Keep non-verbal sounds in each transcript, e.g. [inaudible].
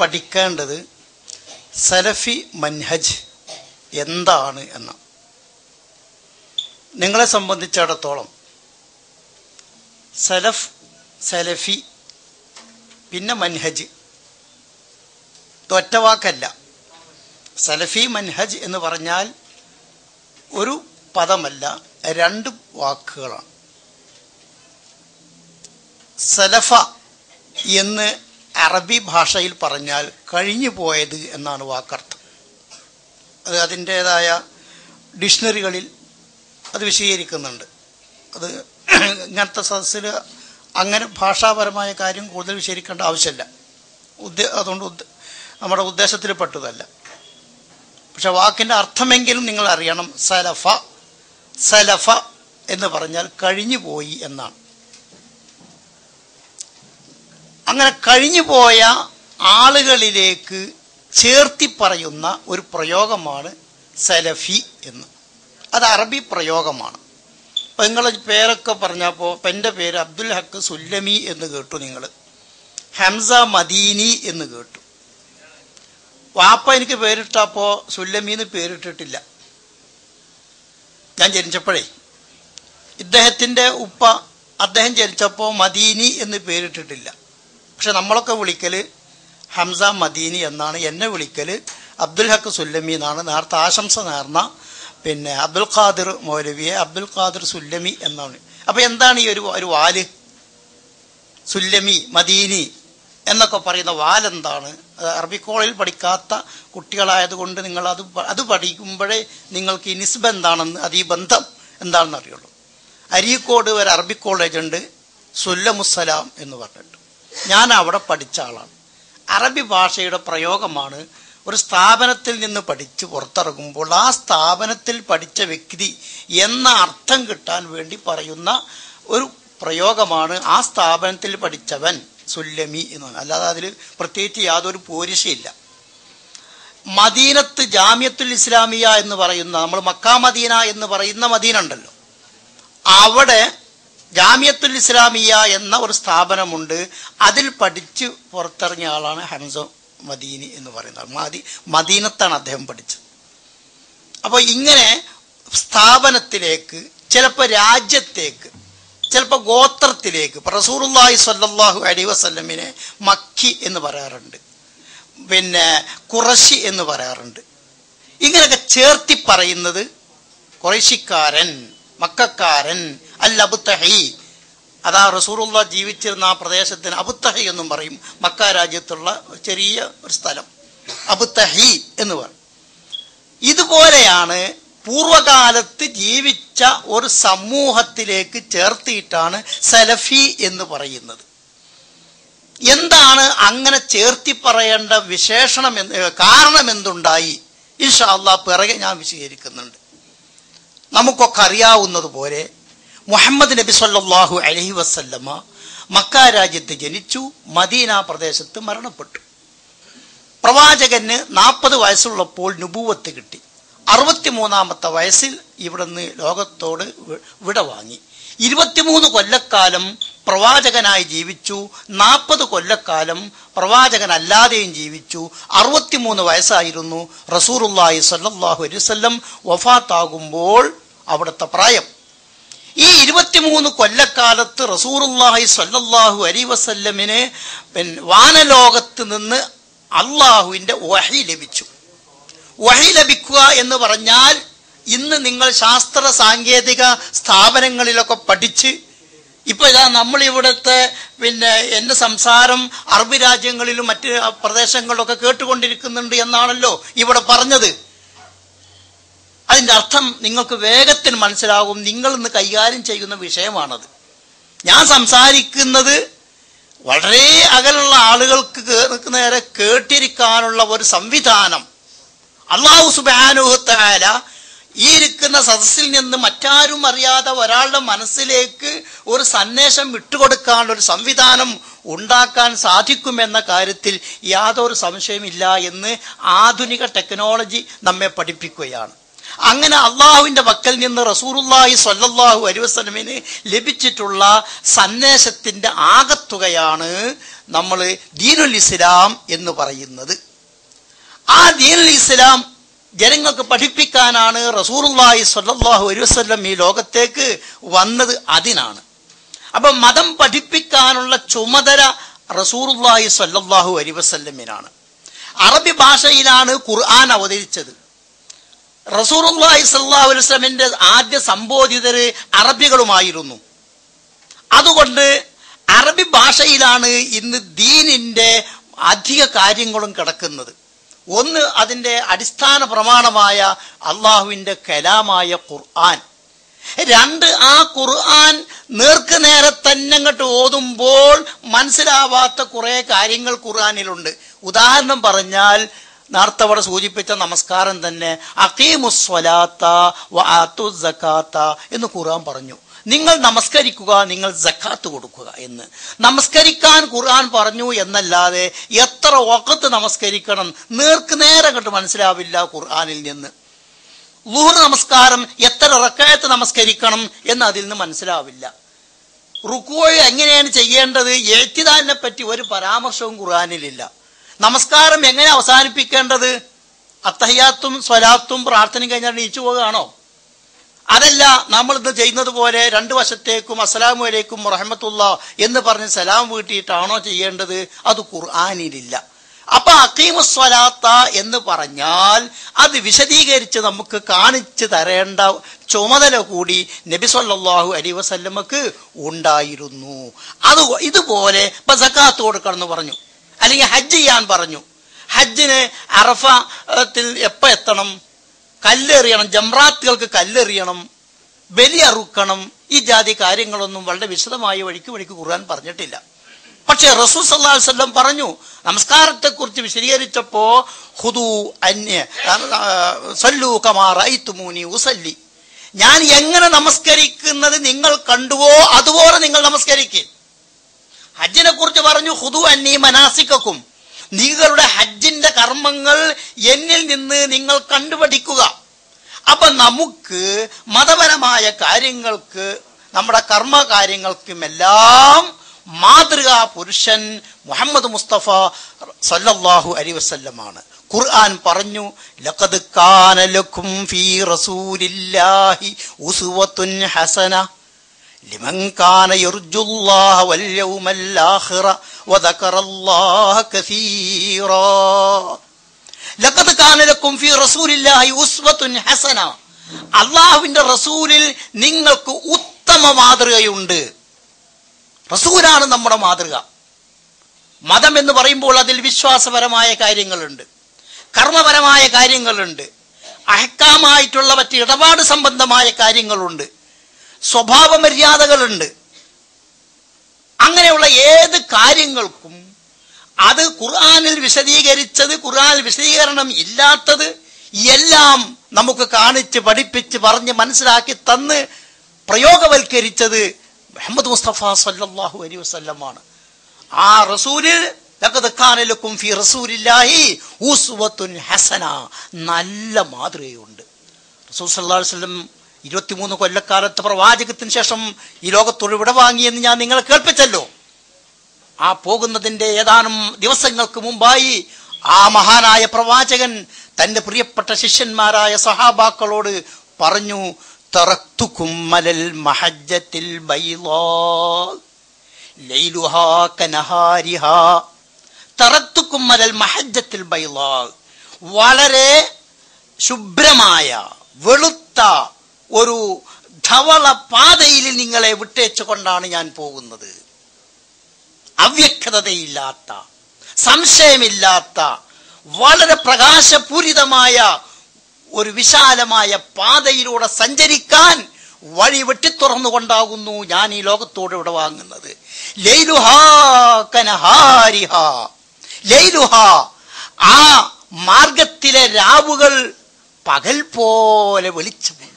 പഠിക്കേണ്ടത് സലഫി മൻഹജ് എന്താണ് എന്ന്. നിങ്ങളെ സംബന്ധിച്ചിടത്തോളം സലഫ് സലഫി പിന്നെ മൻഹജ്. ഒറ്റവാക്കല്ല ഒറ്റ വാക്കല്ല. സലഫി മൻഹജ് എന്ന് പറഞ്ഞാൽ ഒരു പദമല്ല രണ്ട് വാക്കുകളാണ്. സലഫ എന്ന് അറബി ഭാഷയിൽ പറഞ്ഞാൽ കഴിഞ്ഞു പോയത് എന്നാണ് വാക്കർത്ഥം. അത് അതിന്റേതായ ഡിക്ഷണറികളിൽ അത് വിശദീകരിക്കുന്നുണ്ട്. അത് [clears throat] ഇങ്ങനത്തെ സദസ്സിൽ അങ്ങനെ ഭാഷാപരമായ കാര്യം കൂടുതൽ വിശദീകരിക്കേണ്ട ആവശ്യമില്ല. ഉദ്ദേ അതുകൊണ്ട് നമ്മുടെ ഉദ്ദേശത്തിൽ പെട്ടതല്ല. പക്ഷെ വാക്കിന്റെ അർത്ഥമെങ്കിലും നിങ്ങൾ അറിയണം സലഫ സലഫ എന്ന് പറഞ്ഞാൽ കഴിഞ്ഞു പോയി എന്നാണ്. അങ്ങനെ കഴിഞ്ഞു പോയ ആളുകളിലേക്ക് ചേർത്തി പറയുന്ന ഒരു പ്രയോഗമാണ് സലഫി എന്ന്. അത് അറബി പ്രയോഗമാണ്. അപ്പം നിങ്ങളെ പേരൊക്കെ പറഞ്ഞപ്പോൾ എന്റെ പേര് അബ്ദുൽ ഹക്ക് സുല്ലമി എന്ന് കേട്ടു നിങ്ങൾ ഹംസ മദീനി എന്ന് കേട്ടു. വാപ്പ എനിക്ക് പേരിട്ടപ്പോൾ സുല്ലമി എന്ന് പേരിട്ടിട്ടില്ല. ഞാൻ ജനിച്ചപ്പോഴേ. ഇദ്ദേഹത്തിന്റെ ഉപ്പ അദ്ദേഹം ജനിച്ചപ്പോൾ മദീനി എന്ന് പേരിട്ടിട്ടില്ല. പക്ഷെ നമ്മളൊക്കെ വിളിക്കൽ ഹംസ മദീനി എന്നാണ്. എന്നെ വിളിക്കൽ അബ്ദുൽ ഹക്ക് സുല്ലമി എന്നാണ്. നേരത്തെ ആശംസ നേർന്ന പിന്നെ അബ്ദുൽ ഖാദിർ മൗലവിയെ അബ്ദുൽ ഖാദിർ സുല്ലമി എന്നാണ്. അപ്പോൾ എന്താണ് ഈ ഒരു ഒരു വാൽ? സുല്ലമി മദീനി എന്നൊക്കെ പറയുന്ന വാലെന്താണ് അറബിക്കോളിൽ പഠിക്കാത്ത കുട്ടികളായതുകൊണ്ട് നിങ്ങൾ അത് അത് പഠിക്കുമ്പോഴേ നിങ്ങൾക്ക് ഈ നിസ്ബ എന്താണെന്ന് അത് ഈ ബന്ധം എന്താണെന്ന് അറിയുള്ളൂ. അരീക്കോട് ഒരു അറബി കോളേജ് ഉണ്ട് സുല്ലമുസലാം എന്ന് പറഞ്ഞിട്ട്. ഞാൻ അവിടെ പഠിച്ച ആളാണ്. അറബി ഭാഷയുടെ പ്രയോഗമാണ് ഒരു സ്ഥാപനത്തിൽ നിന്ന് പഠിച്ച് പുറത്തിറങ്ങുമ്പോൾ ആ സ്ഥാപനത്തിൽ പഠിച്ച വ്യക്തി എന്ന അർത്ഥം കിട്ടാൻ വേണ്ടി പറയുന്ന ഒരു പ്രയോഗമാണ് ആ സ്ഥാപനത്തിൽ പഠിച്ചവൻ സുല്ലമി എന്ന് അല്ലാതെ അതിൽ പ്രത്യേകിച്ച് യാതൊരു പോരിശയില്ല. മദീനത്ത് ജാമ്യത്തുൽ ഇസ്ലാമിയ എന്ന് പറയുന്ന നമ്മൾ മക്കാ മദീന എന്ന് പറയുന്ന മദീന ഉണ്ടല്ലോ അവിടെ ജാമ്യത്തുൽ ഇസ്ലാമിയ എന്ന ഒരു സ്ഥാപനമുണ്ട്. അതിൽ പഠിച്ച് പുറത്തിറങ്ങിയ ആളാണ് ഹംസ മദീനി എന്ന് പറയുന്നത്. മദി മദീനത്താണ് അദ്ദേഹം പഠിച്ചത്. അപ്പോൾ ഇങ്ങനെ സ്ഥാപനത്തിലേക്ക് ചിലപ്പോൾ രാജ്യത്തേക്ക് ചിലപ്പോൾ ഗോത്രത്തിലേക്ക് റസൂറുല്ലാഹി സല്ലാഹു അലി വസ്ലമിനെ മക്കി എന്ന് പറയാറുണ്ട്. പിന്നെ കുറശി എന്ന് പറയാറുണ്ട്. ഇങ്ങനെയൊക്കെ ചേർത്തി പറയുന്നത് കുറേശിക്കാരൻ മക്കാരൻ അൽ അബുത്തഹി അതാ റസൂറുള്ള ജീവിച്ചിരുന്ന ആ പ്രദേശത്തിന് അബുത്തഹി എന്നും പറയും. മക്ക രാജ്യത്തുള്ള ചെറിയ ഒരു സ്ഥലം. അബുത്തഹി എന്ന് പറയും. ഇതുപോലെയാണ് പൂർവകാലത്ത് ജീവിച്ച ഒരു സമൂഹത്തിലേക്ക് ചേർത്തിയിട്ടാണ് സലഫി എന്ന് പറയുന്നത്. എന്താണ് അങ്ങനെ ചേർത്തി പറയേണ്ട വിശേഷണം എന്ന് കാരണം എന്തുണ്ടായി? ഇൻഷാ അള്ളാ പിറകെ ഞാൻ വിശദീകരിക്കുന്നുണ്ട്. നമുക്കൊക്കെ അറിയാവുന്നതുപോലെ മുഹമ്മദ് നബി സല്ലാഹു അലഹി വസല്ലമ മക്ക രാജ്യത്ത് ജനിച്ചു മദീന പ്രദേശത്ത് മരണപ്പെട്ടു. പ്രവാചകന് നാൽപ്പത് വയസ്സുള്ളപ്പോൾ നുബൂവത്ത് കിട്ടി. അറുപത്തിമൂന്നാമത്തെ വയസ്സിൽ ഇവിടുന്ന് ലോകത്തോട് വിട വാങ്ങി. ഇരുപത്തിമൂന്ന് കൊല്ലക്കാലം പ്രവാചകനായി ജീവിച്ചു നാൽപ്പത് കൊല്ലക്കാലം പ്രവാചകനല്ലാതെയും ജീവിച്ചു അറുപത്തിമൂന്ന് വയസ്സായിരുന്നു റസൂറുല്ലാഹി സല്ലാഹു അലൈഹി വസല്ലം വഫാത്താകുമ്പോൾ അവിടുത്തെ പ്രായം. ഈ ഇരുപത്തിമൂന്ന് കൊല്ലക്കാലത്ത് റസൂറുല്ലാഹി സല്ലാഹു അലി വസല്ലമിന് പിന്നെ വാനലോകത്ത് നിന്ന് അള്ളാഹുവിന്റെ വഹി ലഭിച്ചു. വഹി ലഭിക്കുക എന്ന് പറഞ്ഞാൽ ഇന്ന് നിങ്ങൾ ശാസ്ത്ര സാങ്കേതിക സ്ഥാപനങ്ങളിലൊക്കെ പഠിച്ച് ഇപ്പൊ ഇതാ നമ്മളിവിടുത്തെ പിന്നെ എന്റെ സംസാരം അറബ് രാജ്യങ്ങളിലും മറ്റ് പ്രദേശങ്ങളിലൊക്കെ കേട്ടുകൊണ്ടിരിക്കുന്നുണ്ട് എന്നാണല്ലോ ഇവിടെ പറഞ്ഞത്. അതിന്റെ അർത്ഥം നിങ്ങൾക്ക് വേഗത്തിൽ മനസ്സിലാകും നിങ്ങൾ ഇന്ന് കൈകാര്യം ചെയ്യുന്ന വിഷയമാണത്. ഞാൻ സംസാരിക്കുന്നത് വളരെ അകലുള്ള ആളുകൾക്ക് നേരെ കേട്ടിരിക്കാനുള്ള ഒരു സംവിധാനം. അള്ളാഹു സുബാനുഹത്തായ ഈ ഇരിക്കുന്ന സദസ്സിൽ നിന്ന് മറ്റാരും അറിയാതെ ഒരാളുടെ മനസ്സിലേക്ക് ഒരു സന്ദേശം വിട്ടുകൊടുക്കാനുള്ള ഒരു സംവിധാനം ഉണ്ടാക്കാൻ സാധിക്കുമെന്ന കാര്യത്തിൽ യാതൊരു സംശയമില്ല എന്ന് ആധുനിക ടെക്നോളജി നമ്മെ പഠിപ്പിക്കുകയാണ്. അങ്ങനെ അള്ളാഹുവിന്റെ പക്കൽ നിന്ന് റസൂറുല്ലാഹി സ്വല്ലല്ലാഹു അലൈഹി വസല്ലമിന് ലഭിച്ചിട്ടുള്ള സന്ദേശത്തിന്റെ ആകത്തുകയാണ് നമ്മൾ ദീനുൽ ഇസ്ലാം എന്ന് പറയുന്നത്. ആ ദീനുൽ ഇസ്ലാം ജനങ്ങൾക്ക് പഠിപ്പിക്കാനാണ് റസൂറുല്ലാഹി സ്വല്ലല്ലാഹു അലൈഹി വസല്ലം ഈ ലോകത്തേക്ക് വന്നത് അതിനാണ്. അപ്പൊ മതം പഠിപ്പിക്കാനുള്ള ചുമതല റസൂറുല്ലാഹി സ്വല്ലല്ലാഹു അലൈഹി വസല്ലമിനാണ്. അറബി ഭാഷയിലാണ് ഖുർആൻ അവതരിച്ചത്. അലൈഹി വസല്ലമിന്റെ ആദ്യ സംബോധിതര് അറബികളുമായിരുന്നു. അതുകൊണ്ട് അറബി ഭാഷയിലാണ് ഇന്ന് ദീനിന്റെ അധിക കാര്യങ്ങളും കിടക്കുന്നത്. ഒന്ന് അതിന്റെ അടിസ്ഥാന പ്രമാണമായ അള്ളാഹുവിന്റെ കലാമായ ഖുർആൻ. രണ്ട് ആ ഖുർആൻ നേർക്ക് നേരെ തന്നെ അങ്ങോട്ട് ഓതുമ്പോൾ മനസ്സിലാവാത്ത കുറെ കാര്യങ്ങൾ ഖുർആനിലുണ്ട്. ഉദാഹരണം പറഞ്ഞാൽ നേരത്തെ അവിടെ സൂചിപ്പിച്ച നമസ്കാരം തന്നെ അക്കീമുസ്വലാത്ത എന്ന് ഖുർആൻ പറഞ്ഞു. നിങ്ങൾ നമസ്കരിക്കുക നിങ്ങൾ ജക്കാത്ത് കൊടുക്കുക എന്ന്. നമസ്കരിക്കാൻ ഖുർആൻ പറഞ്ഞു എന്നല്ലാതെ എത്ര ഒക്കത്ത് നമസ്കരിക്കണം നേർക്ക് നേരെ അങ്ങോട്ട് മനസ്സിലാവില്ല ഖുർആനിൽ നിന്ന്. ലുഹർ നമസ്കാരം എത്ര റക്കായത്ത് നമസ്കരിക്കണം എന്ന് അതിൽ നിന്ന് മനസ്സിലാവില്ല. റുക്കോഴ് എങ്ങനെയാണ് ചെയ്യേണ്ടത്? എഴുത്തിദാലിനെ പറ്റി ഒരു പരാമർശവും ഖുർആാനിലില്ല. നമസ്കാരം എങ്ങനെ അവസാനിപ്പിക്കേണ്ടത്? അത്തഹ്യാത്തും സ്വലാത്തും പ്രാർത്ഥനയും കഴിഞ്ഞാൽ നീച്ചു പോകുകയാണോ അതല്ല നമ്മൾ ഇന്ന് ചെയ്യുന്നത് പോലെ രണ്ടു വശത്തേക്കും അസ്സലാമു അലൈക്കും റഹമത്തുള്ള എന്ന് പറഞ്ഞ് സലാം വീട്ടിയിട്ടാണോ ചെയ്യേണ്ടത്? അത് ഖുർആാനിലില്ല. അപ്പൊ അക്കീമുസ്വലാത്ത എന്ന് പറഞ്ഞാൽ അത് വിശദീകരിച്ച് നമുക്ക് കാണിച്ചു തരേണ്ട ചുമതല കൂടി നബി സല്ലാഹു അലൈഹി വസല്ലമക്ക് ഉണ്ടായിരുന്നു. അത് ഇതുപോലെ ഇപ്പൊ സക്കാത്ത് കൊടുക്കണം എന്ന് പറഞ്ഞു. അല്ലെങ്കിൽ ഹജ്ജ് ചെയ്യാൻ പറഞ്ഞു. ഹജ്ജിന് അറഫത്തിൽ എപ്പോ എത്തണം? കല്ലെറിയണം. ജംറാത്തുകൾക്ക് കല്ലെറിയണം. ബലി അറുക്കണം. ഈ ജാതി കാര്യങ്ങളൊന്നും വളരെ വിശദമായ വഴിക്ക് വഴിക്ക് ഖുർആൻ പറഞ്ഞിട്ടില്ല. പക്ഷേ റസൂൽ സല്ലല്ലാഹു അലൈഹി വസല്ലം പറഞ്ഞു നമസ്കാരത്തെക്കുറിച്ച് വിശദീകരിച്ചപ്പോ ഹുദു അന്യ സല്ലു കമാറൈത്തുമൂനി ഉസല്ലി. ഞാൻ എങ്ങനെ നമസ്കരിക്കുന്നത് നിങ്ങൾ കണ്ടുവോ അതുപോലെ നിങ്ങൾ നമസ്കരിക്കുക ഹജ്ജിനെ കുറിച്ച് പറഞ്ഞു ഹുദു അന്നീ മനാസിക്കും നിങ്ങളുടെ ഹജ്ജിന്റെ കർമ്മങ്ങൾ എന്നിൽ നിന്ന് നിങ്ങൾ കണ്ടുപഠിക്കുക. അപ്പൊ നമുക്ക് മതപരമായ കാര്യങ്ങൾക്ക് നമ്മുടെ കർമ്മ കാര്യങ്ങൾക്കുമെല്ലാം മാതൃകാ പുരുഷൻ മുഹമ്മദ് മുസ്തഫ സല്ലല്ലാഹു അലൈഹി വസല്ലമാണ്. ഖുർആൻ പറഞ്ഞു ലഖദ് കാന ഫീ റസൂലില്ലാഹി ഉസ്വത്തുൻ ഹസന. لمن كان يرجو الله واليوم الآخر وذكر الله كثيرا لقد كان لكم في رسول الله أسوة حسنة അള്ളാഹുവിന്റെ റസൂലിൽ നിങ്ങൾക്ക് ഉത്തമ മാതൃകയുണ്ട് റസൂലാണ് നമ്മുടെ മാതൃക മതം എന്ന് പറയുമ്പോൾ അതിൽ വിശ്വാസപരമായ കാര്യങ്ങളുണ്ട് കർമ്മപരമായ കാര്യങ്ങളുണ്ട് അഹക്കാമായിട്ടുള്ള മറ്റ് ഇടപാട് സംബന്ധമായ കാര്യങ്ങളുണ്ട് സ്വഭാവ മര്യാദകളുണ്ട് അങ്ങനെയുള്ള ഏത് കാര്യങ്ങൾക്കും അത് ഖുർആാനിൽ വിശദീകരിച്ചത് ഖുർആാനിൽ വിശദീകരണം ഇല്ലാത്തത് എല്ലാം നമുക്ക് കാണിച്ച് പഠിപ്പിച്ച് പറഞ്ഞ് മനസ്സിലാക്കി തന്ന് പ്രയോഗവൽക്കരിച്ചത് മുഹമ്മദ് മുസ്തഫ സല്ലല്ലാഹു അലൈഹി വസ്ല്ലമാണ്. ആ റസൂലിൽ ഫി റസൂലില്ലാഹി ഹസന. നല്ല മാതൃകയുണ്ട്. റസൂൽ സല്ലാ വല്ലം ഇരുപത്തിമൂന്ന് കൊല്ലക്കാലത്ത് പ്രവാചകത്തിന് ശേഷം ഈ ലോകത്തോട് വിട വാങ്ങിയെന്ന് ഞാൻ നിങ്ങളെ കേൾപ്പിച്ചല്ലോ. ആ പോകുന്നതിന്റെ ഏതാനും ദിവസങ്ങൾക്ക് മുമ്പായി ആ മഹാനായ പ്രവാചകൻ തന്റെ പ്രിയപ്പെട്ട ശിഷ്യന്മാരായ സഹാബാക്കളോട് പറഞ്ഞു തറത്തു മലൽ മഹജ്ജത്തിൽ തറത്തു ലൈലുഹാ കനഹാരിഹാ തറക്തുക്കും മലൽ മഹജ്ജത്തിൽ വളരെ ശുഭ്രമായ വെളുത്ത ഒരു ധവള പാതയിൽ നിങ്ങളെ വിട്ടേച്ചു കൊണ്ടാണ് ഞാൻ പോകുന്നത്. അവ്യക്തതയില്ലാത്ത സംശയമില്ലാത്ത വളരെ പ്രകാശപൂരിതമായ ഒരു വിശാലമായ പാതയിലൂടെ സഞ്ചരിക്കാൻ വഴി വെട്ടിത്തുറന്നുകൊണ്ടാകുന്നു ഞാൻ ഈ ലോകത്തോട് ഇവിടെ വാങ്ങുന്നത്. ആ മാർഗത്തിലെ രാവുകൾ പകൽ പോലെ വെളിച്ചമുണ്ട്.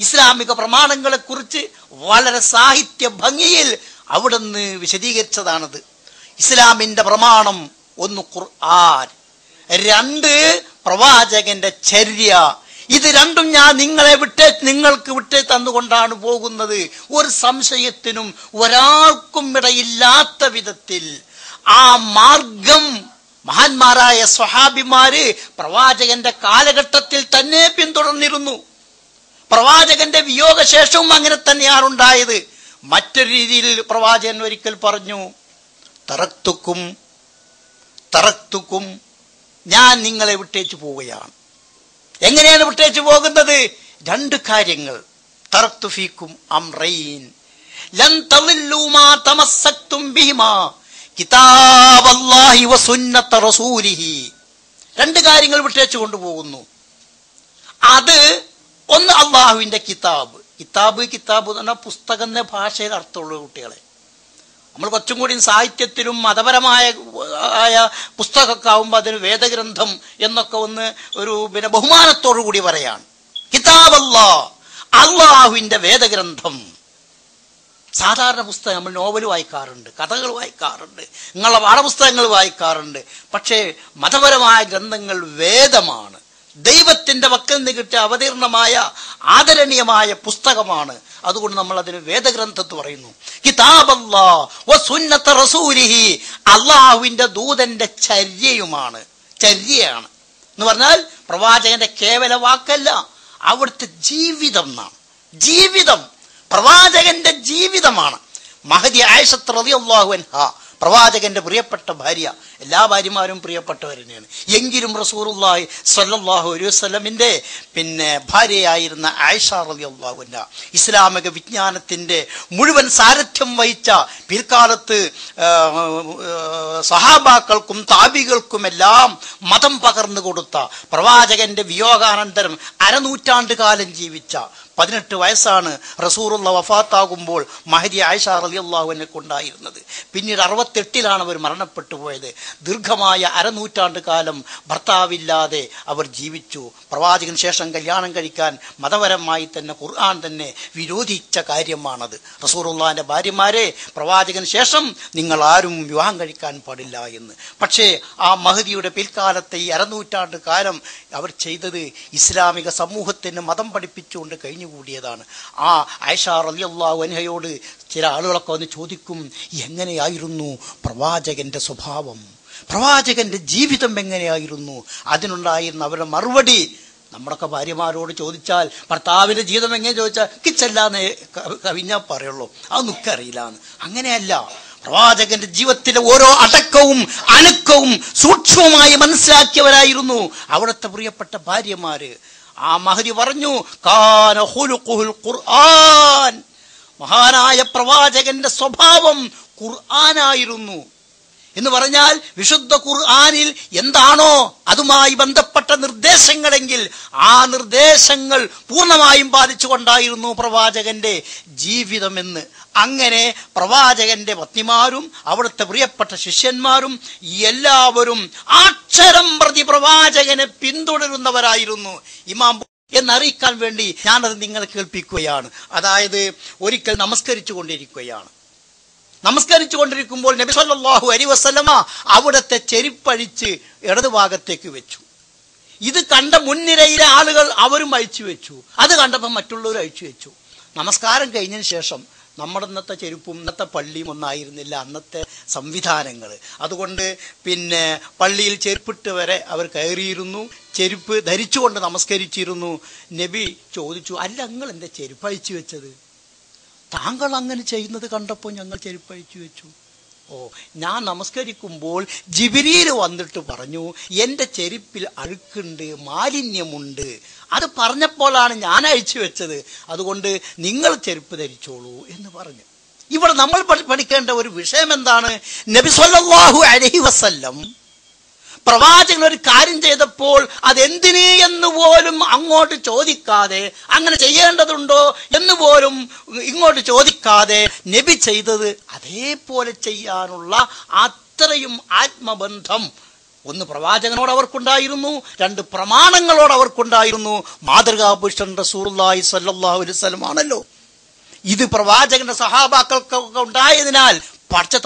ഇസ്ലാമിക പ്രമാണങ്ങളെ കുറിച്ച് വളരെ സാഹിത്യ ഭംഗിയിൽ അവിടുന്ന് വിശദീകരിച്ചതാണത്. ഇസ്ലാമിന്റെ പ്രമാണം ഒന്ന് ഖുർആൻ രണ്ട് പ്രവാചകന്റെ ചര്യ. ഇത് രണ്ടും ഞാൻ നിങ്ങളെ വിട്ടേ നിങ്ങൾക്ക് വിട്ടേ തന്നുകൊണ്ടാണ് പോകുന്നത്. ഒരു സംശയത്തിനും ഒരാൾക്കും ഇടയില്ലാത്ത വിധത്തിൽ ആ മാർഗം മഹാന്മാരായ സ്വഹാബിമാര് പ്രവാചകന്റെ കാലഘട്ടത്തിൽ തന്നെ പിന്തുടർന്നിരുന്നു. പ്രവാചകന്റെ വിയോഗശേഷവും അങ്ങനെ തന്നെയാണ് ഉണ്ടായത്. മറ്റൊരു രീതിയിൽ പ്രവാചകൻ ഒരിക്കൽ പറഞ്ഞു തറക്തുക്കും തറക്തുക്കും ഞാൻ നിങ്ങളെ വിട്ടേച്ചു പോവുകയാണ്. എങ്ങനെയാണ് വിട്ടേച്ചു പോകുന്നത്? രണ്ട് കാര്യങ്ങൾ. തറക്തുഫീക്കും അംറൈൻ. ലൻ ബിഹിമാ റസൂലിഹി. രണ്ട് കാര്യങ്ങൾ വിട്ടേച്ചു കൊണ്ടുപോകുന്നു. അത് ഒന്ന് അള്ളാഹുവിന്റെ കിതാബ്. കിതാബ് കിതാബ് എന്ന് പറഞ്ഞാൽ പുസ്തകം എന്ന ഭാഷയിൽ അർത്ഥമുള്ള കുട്ടികളെ. നമ്മൾ കുറച്ചും കൂടി സാഹിത്യത്തിലും മതപരമായ ആയ പുസ്തകമൊക്കെ ആകുമ്പോൾ അതിന് വേദഗ്രന്ഥം എന്നൊക്കെ ഒന്ന് ഒരു പിന്നെ ബഹുമാനത്തോടു കൂടി പറയാണ്. കിതാബ് അല്ലാ അള്ളാഹുവിന്റെ വേദഗ്രന്ഥം. സാധാരണ പുസ്തകം നമ്മൾ നോവൽ വായിക്കാറുണ്ട് കഥകൾ വായിക്കാറുണ്ട് നിങ്ങളുടെ പാഠപുസ്തകങ്ങൾ വായിക്കാറുണ്ട്. പക്ഷേ മതപരമായ ഗ്രന്ഥങ്ങൾ വേദമാണ്. ദൈവത്തിന്റെ വക്കൽ നിന്ന് കിട്ടിയ അവതീർണമായ ആദരണീയമായ പുസ്തകമാണ്. അതുകൊണ്ട് നമ്മൾ അതിന് വേദഗ്രന്ഥത്ത് പറയുന്നു. വസുന്നത്ത റസൂലിഹി. അള്ളാഹുവിന്റെ ദൂതന്റെ ചര്യയുമാണ്. ചര്യയാണ്. എന്ന് പറഞ്ഞാൽ പ്രവാചകന്റെ കേവല വാക്കല്ല. അവിടുത്തെ ജീവിതം എന്നാണ് ജീവിതം. പ്രവാചകന്റെ ജീവിതമാണ്. മഹതി ആയിഷത്ത് റളിയല്ലാഹു അൻഹ. പ്രവാചകന്റെ പ്രിയപ്പെട്ട ഭാര്യ. എല്ലാ ഭാര്യമാരും പ്രിയപ്പെട്ടവർ തന്നെയാണ് എങ്കിലും റസൂറുല്ലാഹി സ്വല്ലല്ലാഹു അലൈഹി വസല്ലമിന്റെ പിന്നെ ഭാര്യയായിരുന്ന ആയിഷ റലി അൻഹ ഇസ്ലാമിക വിജ്ഞാനത്തിന്റെ മുഴുവൻ സാരഥ്യം വഹിച്ച പിൽക്കാലത്ത് സഹാബാക്കൾക്കും താപികൾക്കുമെല്ലാം മതം പകർന്നു കൊടുത്ത പ്രവാചകന്റെ വിയോഗാനന്തരം അരനൂറ്റാണ്ട് കാലം ജീവിച്ച പതിനെട്ട് വയസ്സാണ് റസൂറുള്ള വഫാത്താകുമ്പോൾ മഹദി ആയിഷ റളിയല്ലാഹുവിനെ കൊണ്ടായിരുന്നത് പിന്നീട് അറുപത്തെട്ടിലാണ് അവർ മരണപ്പെട്ടു പോയത്. ദീർഘമായ അരനൂറ്റാണ്ട് കാലം ഭർത്താവില്ലാതെ അവർ ജീവിച്ചു. പ്രവാചകന് ശേഷം കല്യാണം കഴിക്കാൻ മതപരമായി തന്നെ ഖുർആൻ തന്നെ വിരോധിച്ച കാര്യമാണത്. റസൂറുള്ളാന്റെ ഭാര്യമാരെ പ്രവാചകന് ശേഷം നിങ്ങൾ ആരും വിവാഹം കഴിക്കാൻ പാടില്ല എന്ന്. പക്ഷേ ആ മഹദിയുടെ പിൽക്കാലത്തെ ഈ അരനൂറ്റാണ്ട് കാലം അവർ ചെയ്തത് ഇസ്ലാമിക സമൂഹത്തിന് മതം പഠിപ്പിച്ചുകൊണ്ട് കഴിഞ്ഞുകൂടിയതാണ് ആ ആയിഷ റളിയല്ലാഹു അൻഹയോട് ചില ആളുകളൊക്കെ വന്ന് ചോദിക്കും എങ്ങനെയായിരുന്നു പ്രവാചകന്റെ സ്വഭാവം? പ്രവാചകന്റെ ജീവിതം എങ്ങനെയായിരുന്നു? അതിനുണ്ടായിരുന്ന അവരുടെ മറുപടി? നമ്മുടെയൊക്കെ ഭാര്യമാരോട് ചോദിച്ചാൽ ഭർത്താവിന്റെ ജീവിതം എങ്ങനെ ചോദിച്ചാൽ കിച്ചല്ലാന്ന് കവിഞ്ഞ കവിഞ്ഞാൽ പറയുള്ളൂ. അതൊന്നും അറിയില്ലാന്ന് അങ്ങനെയല്ല. പ്രവാചകന്റെ ജീവിതത്തിലെ ഓരോ അടക്കവും അനക്കവും സൂക്ഷ്മമായി മനസ്സിലാക്കിയവരായിരുന്നു അവിടുത്തെ പ്രിയപ്പെട്ട ഭാര്യമാര്. ആ മഹതി പറഞ്ഞു കാന ഖുർആൻ. മഹാനായ പ്രവാചകന്റെ സ്വഭാവം ഖുർആനായിരുന്നു. എന്ന് പറഞ്ഞാൽ വിശുദ്ധ ഖുർആനിൽ എന്താണോ അതുമായി ബന്ധപ്പെട്ട നിർദ്ദേശങ്ങളെങ്കിൽ ആ നിർദ്ദേശങ്ങൾ പൂർണമായും പാലിച്ചുകൊണ്ടായിരുന്നു പ്രവാചകന്റെ ജീവിതമെന്ന്. അങ്ങനെ പ്രവാചകന്റെ പത്നിമാരും അവിടുത്തെ പ്രിയപ്പെട്ട ശിഷ്യന്മാരും എല്ലാവരും അക്ഷരം പ്രതി പ്രവാചകനെ പിന്തുടരുന്നവരായിരുന്നു. ഇമാം എന്നറിയിക്കാൻ വേണ്ടി ഞാനത് നിങ്ങളെ കേൾപ്പിക്കുകയാണ്. അതായത് ഒരിക്കൽ നമസ്കരിച്ചു കൊണ്ടിരിക്കുകയാണ് നമസ്കരിച്ചു കൊണ്ടിരിക്കുമ്പോൾ നബി സല്ലല്ലാഹു അരി വസ്ലമ അവിടുത്തെ ചെരിപ്പഴിച്ച് ഇടതുഭാഗത്തേക്ക് വെച്ചു. ഇത് കണ്ട മുൻനിരയിലെ ആളുകൾ അവരും അഴിച്ചു വെച്ചു അത് കണ്ടപ്പോൾ മറ്റുള്ളവർ അഴിച്ചു വെച്ചു നമസ്കാരം കഴിഞ്ഞതിന് ശേഷം നമ്മുടെ ഇന്നത്തെ ചെരുപ്പും ഇന്നത്തെ പള്ളിയും ഒന്നായിരുന്നില്ല അന്നത്തെ സംവിധാനങ്ങൾ. അതുകൊണ്ട് പിന്നെ പള്ളിയിൽ ചെരുപ്പിട്ട് വരെ അവർ കയറിയിരുന്നു. ചെരുപ്പ് ധരിച്ചുകൊണ്ട് നമസ്കരിച്ചിരുന്നു. നബി ചോദിച്ചു അല്ല നിങ്ങൾ എന്താ ചെരുപ്പ് അയച്ചു വെച്ചത്? താങ്കൾ അങ്ങനെ ചെയ്യുന്നത് കണ്ടപ്പോൾ ഞങ്ങൾ ചെരുപ്പ് അയച്ചു വെച്ചു. ഓ ഞാൻ നമസ്കരിക്കുമ്പോൾ ജിബിരിയിൽ വന്നിട്ട് പറഞ്ഞു എന്റെ ചെരുപ്പിൽ അഴുക്കുണ്ട് മാലിന്യമുണ്ട്. അത് പറഞ്ഞപ്പോഴാണ് ഞാൻ അഴിച്ചു വെച്ചത്. അതുകൊണ്ട് നിങ്ങൾ ചെരുപ്പ് ധരിച്ചോളൂ എന്ന് പറഞ്ഞു. ഇവിടെ നമ്മൾ പഠിക്കേണ്ട ഒരു വിഷയം എന്താണ്? നബിസ്വല്ലാഹു അലഹി വസല്ലം പ്രവാചകൻ ഒരു കാര്യം ചെയ്തപ്പോൾ അതെന്തിന് എന്ന് പോലും അങ്ങോട്ട് ചോദിക്കാതെ അങ്ങനെ ചെയ്യേണ്ടതുണ്ടോ എന്ന് പോലും ഇങ്ങോട്ട് ചോദിക്കാതെ നബി ചെയ്തത് അതേപോലെ ചെയ്യാനുള്ള അത്രയും ആത്മബന്ധം. ഒന്ന് പ്രവാചകനോട് അവർക്കുണ്ടായിരുന്നു രണ്ട് പ്രമാണങ്ങളോട് അവർക്കുണ്ടായിരുന്നു. മാതൃകാപുരുഷൻ റസൂർലായി വസല്ലം ആണല്ലോ. ഇത് പ്രവാചകന്റെ സഹാബാക്കൾക്കൊക്കെ ഉണ്ടായതിനാൽ പടച്ച